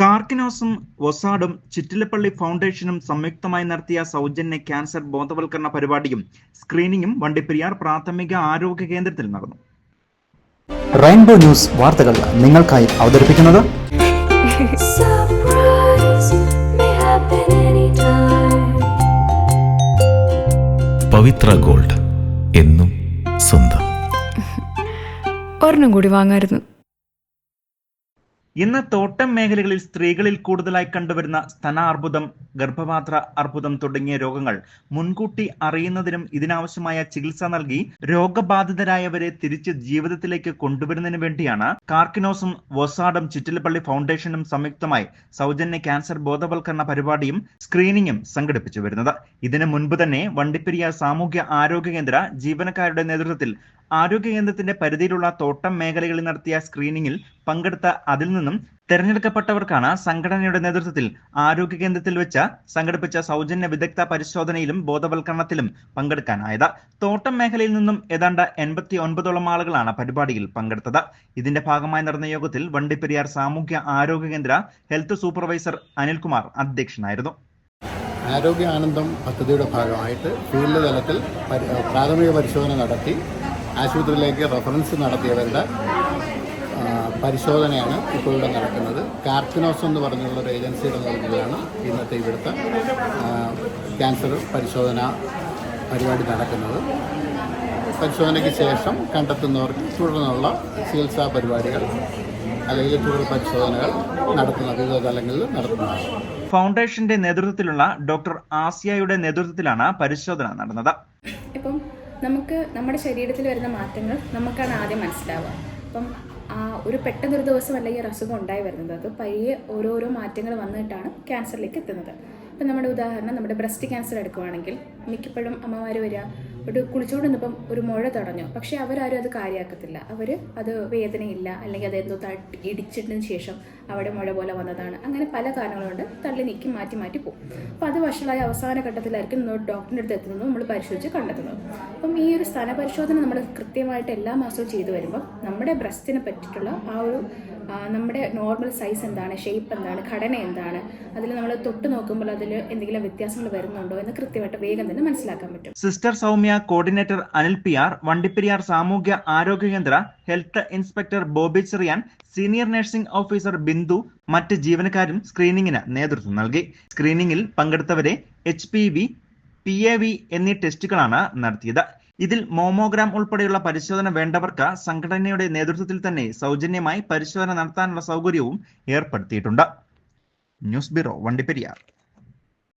കാർക്കിനോസും ഒസാഡും ചിറ്റിലപ്പള്ളി ഫൗണ്ടേഷനും സംയുക്തമായി നടത്തിയ സൗജന്യ ക്യാൻസർ ബോധവൽക്കരണ പരിപാടിയും സ്ക്രീനിങ്ങും വണ്ടിപ്പെരിയാർ പ്രാഥമിക ആരോഗ്യ കേന്ദ്രത്തിൽ നടന്നു. റെയിൻബോ ന്യൂസ് വാർത്തകൾ നിങ്ങൾക്കായി അവതരിപ്പിക്കുന്നത്. പവിത്ര ഗോൾഡ് എന്നും സ്വന്തം. ഒരെണ്ണം കൂടി വാങ്ങായിരുന്നു. ഇന്ന് തോട്ടം മേഖലകളിൽ സ്ത്രീകളിൽ കൂടുതലായി കണ്ടുവരുന്ന സ്തനാർബുദം ഗർഭപാത്ര അർബുദം തുടങ്ങിയ രോഗങ്ങൾ മുൻകൂട്ടി അറിയുന്നതിനും ഇതിനാവശ്യമായ ചികിത്സ നൽകി രോഗബാധിതരായവരെ തിരിച്ച് ജീവിതത്തിലേക്ക് കൊണ്ടുവരുന്നതിനു വേണ്ടിയാണ് കാർക്കിനോസും വൊസാഡും ചിറ്റിലപ്പള്ളി ഫൗണ്ടേഷനും സംയുക്തമായി സൗജന്യ ക്യാൻസർ ബോധവൽക്കരണ പരിപാടിയും സ്ക്രീനിങ്ങും സംഘടിപ്പിച്ചു വരുന്നത്. ഇതിനു മുൻപ് തന്നെ വണ്ടിപ്പെരിയ സാമൂഹ്യ ആരോഗ്യ കേന്ദ്ര ജീവനക്കാരുടെ നേതൃത്വത്തിൽ ആരോഗ്യ കേന്ദ്രത്തിന്റെ പരിധിയിലുള്ള തോട്ടം മേഖലകളിൽ നടത്തിയ സ്ക്രീനിങ്ങിൽ പങ്കെടുത്ത അതിൽ നിന്നും തെരഞ്ഞെടുക്കപ്പെട്ടവർക്കാണ് സംഘടനയുടെ നേതൃത്വത്തിൽ ആരോഗ്യ കേന്ദ്രത്തിൽ വെച്ച് സംഘടിപ്പിച്ച സൗജന്യ വിദഗ്ധ പരിശോധനയിലും ബോധവൽക്കരണത്തിലും പങ്കെടുക്കാനായത്. തോട്ടം മേഖലയിൽ നിന്നും ഏതാണ്ട് എൺപത്തി ഒൻപതോളം ആളുകളാണ് പരിപാടിയിൽ പങ്കെടുത്തത്. ഇതിന്റെ ഭാഗമായി നടന്ന യോഗത്തിൽ വണ്ടിപ്പെരിയാർ സാമൂഹ്യ ആരോഗ്യ കേന്ദ്ര ഹെൽത്ത് സൂപ്പർവൈസർ അനിൽകുമാർ അധ്യക്ഷനായിരുന്നു. ആരോഗ്യ ആനന്ദം പദ്ധതിയുടെ ഭാഗമായിട്ട് ഫീൽഡ് തലത്തിൽ പ്രാഥമിക പരിശോധന നടത്തി. ആശുപത്രിയിലേക്ക് റെഫറൻസ് നടത്തിയവരുടെ പരിശോധനയാണ് ഇപ്പോൾ ഇവിടെ നടക്കുന്നത്. കാർക്കിനോസ് എന്ന് പറഞ്ഞുള്ള ഒരു ഏജൻസിയുടെ നേതൃത്വത്തിലാണ് ഇന്നത്തെ ഇവിടുത്തെ ക്യാൻസർ പരിശോധന പരിപാടി നടക്കുന്നത്. പരിശോധനയ്ക്ക് ശേഷം കണ്ടെത്തുന്നവർക്ക് തുടർന്നുള്ള ചികിത്സാ പരിപാടികൾ അല്ലെങ്കിൽ തുടർ പരിശോധനകൾ നടത്തുന്ന വിവിധ തലങ്ങളിൽ നടത്തുന്നതാണ്. ഫൗണ്ടേഷന്റെ നേതൃത്വത്തിലുള്ള ഡോക്ടർ ആസിയയുടെ നേതൃത്വത്തിലാണ് പരിശോധന നടന്നത്. ഇപ്പം നമുക്ക് നമ്മുടെ ശരീരത്തിൽ വരുന്ന മാറ്റങ്ങൾ നമുക്കാണ് ആദ്യം മനസ്സിലാവുക. അപ്പം ആ ഒരു പെട്ടെന്നൊരു ദിവസമല്ല ഈ ഒരു അസുഖം ഉണ്ടായി വരുന്നത് അത് പയ്യെ ഓരോരോ മാറ്റങ്ങൾ വന്നിട്ടാണ് ക്യാൻസറിലേക്ക് എത്തുന്നത്. ഇപ്പം നമ്മുടെ ഉദാഹരണം നമ്മുടെ ബ്രസ്റ്റ് ക്യാൻസർ എടുക്കുവാണെങ്കിൽ മിക്കപ്പോഴും അമ്മമാർ വരിക ഒരു കുളിച്ചുകൊണ്ട് നിന്നപ്പം ഒരു മുഴ തടഞ്ഞു. പക്ഷെ അവരാരും അത് കാര്യമാക്കത്തില്ല അവർ അത് വേദനയില്ല അല്ലെങ്കിൽ അതെന്തോ തട്ടി ഇടിച്ചിട്ടതിന് ശേഷം അവിടെ മുഴ പോലെ വന്നതാണ്. അങ്ങനെ പല കാരണങ്ങളുണ്ട് തള്ളി നീക്കി മാറ്റി മാറ്റി പോകും അപ്പോൾ അത് വഷളായ അവസാന ഘട്ടത്തിലായിരിക്കും നമ്മൾ ഡോക്ടറിന്റെ അടുത്ത് എത്തുന്നത് നമ്മൾ പരിശോധിച്ച് കണ്ടെത്തുന്നത്. അപ്പം ഈ ഒരു സ്ഥല പരിശോധന നമ്മൾ കൃത്യമായിട്ട് എല്ലാ മാസവും ചെയ്തു വരുമ്പോൾ നമ്മുടെ ബ്രസ്റ്റിനെ പറ്റിയിട്ടുള്ള ആ ഒരു നമ്മുടെ നോർമൽ സൈസ് എന്താണ് ഷേപ്പ് എന്താണ് ഘടന എന്താണ് അതിൽ നമ്മൾ തൊട്ട് നോക്കുമ്പോൾ അതിൽ എന്തെങ്കിലും വ്യത്യാസങ്ങൾ വരുന്നുണ്ടോ എന്ന് കൃത്യമായിട്ട് വേഗം തന്നെ മനസ്സിലാക്കാൻ പറ്റും. Sister Soumya coordinator Anil P R Vandiperiyar സാമൂഹ്യ ആരോഗ്യ കേന്ദ്ര health inspector Bobby Cheriyan senior nursing officer Bindu മറ്റ് ജീവനക്കാരും സ്ക്രീനിങ്ങിന് നേതൃത്വം നൽകി. സ്ക്രീനിങ്ങിൽ പങ്കെടുത്തവരെ H P V P A V എന്നീ ടെസ്റ്റുകളാണ് നടത്തിയത്. ഇതിൽ മോമോഗ്രാം ഉൾപ്പെടെയുള്ള പരിശോധന വേണ്ടവർക്ക് സംഘടനയുടെ നേതൃത്വത്തിൽ തന്നെ സൗജന്യമായി പരിശോധന നടത്താനുള്ള സൗകര്യവും ഏർപ്പെടുത്തിയിട്ടുണ്ട്. News bureau Vandiperiyar.